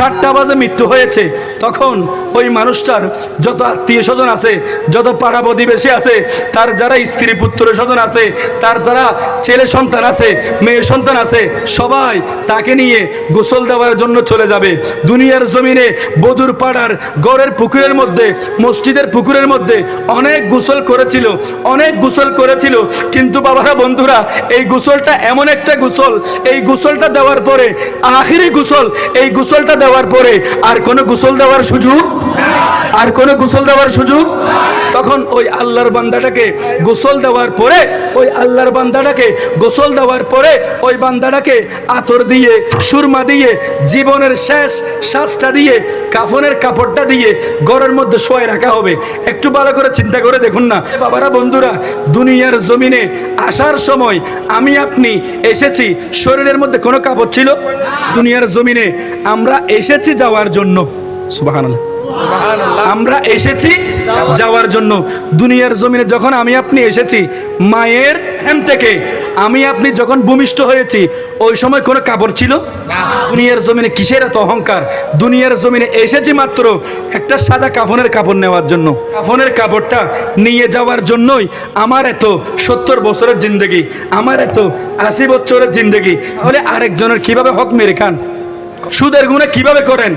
সাতটা বাজে মৃত্যু হয়েছে, তখন ওই মানুষটার যত আত্মীয় স্বজন আছে, যত পাড়া প্রতিবেশী আছে, তার যারা স্ত্রী, পুত্র স্বজন আছে, তার যারা ছেলে সন্তান আছে, মেয়ে সন্তান আছে, সবাই তাকে নিয়ে গোসল দেওয়ার জন্য চলে যাবে। দুনিয়ার জমিনে বদুর পাড়ার গড়ের পুকুরের মধ্যে, মসজিদের পুকুরের মধ্যে অনেক গোসল করেছিল, অনেক গোসল করেছিল, কিন্তু বাবারা, বন্ধুরা, এই গোসলটা এমন একটা গোসল, এই গোসলটা দেওয়ার পরে আখিরি গোসল, এই গোসলটা দেওয়ার পরে আর কোনো গোসল দেওয়ার সুযোগ? আর কোনো গোসল দেওয়ার সুযোগ? তখন ওই আল্লাহর বান্দাটাকে গোসল দেওয়ার পরে, ওই আল্লাহর বান্দাটাকে গোসল দেওয়ার পরে, ওই বান্দাটাকে আতর দিয়ে, সুরমা দিয়ে, জীবনের শেষ শ্বাসটা দিয়ে, কাফনের কাপড়টা দিয়ে ঘরের মধ্যে শোয় রাখা হবে। একটু ভালো করে চিন্তা করে দেখুন না। বাবারা, বন্ধুরা, দুনিয়ার জমিনে আসার সময় আমি, আপনি এসেছি, শরীরের মধ্যে কোনো কাপড় ছিল? দুনিয়ার জমিনে আমরা এসেছি যাওয়ার জন্য। সুবহানাল্লাহ। আমরা এসেছি যাওয়ার জন্য। দুনিয়ার জমিনে যখন আমি আপনি এসেছি মায়ের হেম থেকে আমি আপনি যখন ভূমিষ্ঠ হয়েছি ওই সময় কোনো কাপড় ছিল? দুনিয়ার জমিনে কিসের এত অহংকার? দুনিয়ার জমিনে এসেছি মাত্র একটা সাদা কাফনের কাপড় নেওয়ার জন্য। কাফনের কাপড়টা নিয়ে যাওয়ার জন্যই আমার এত সত্তর বছরের জিন্দগি আমার এত আশি বছরের জিন্দগি। তাহলে আরেকজনের কীভাবে হক মেরে খান? সুদের গুণে কীভাবে করেন?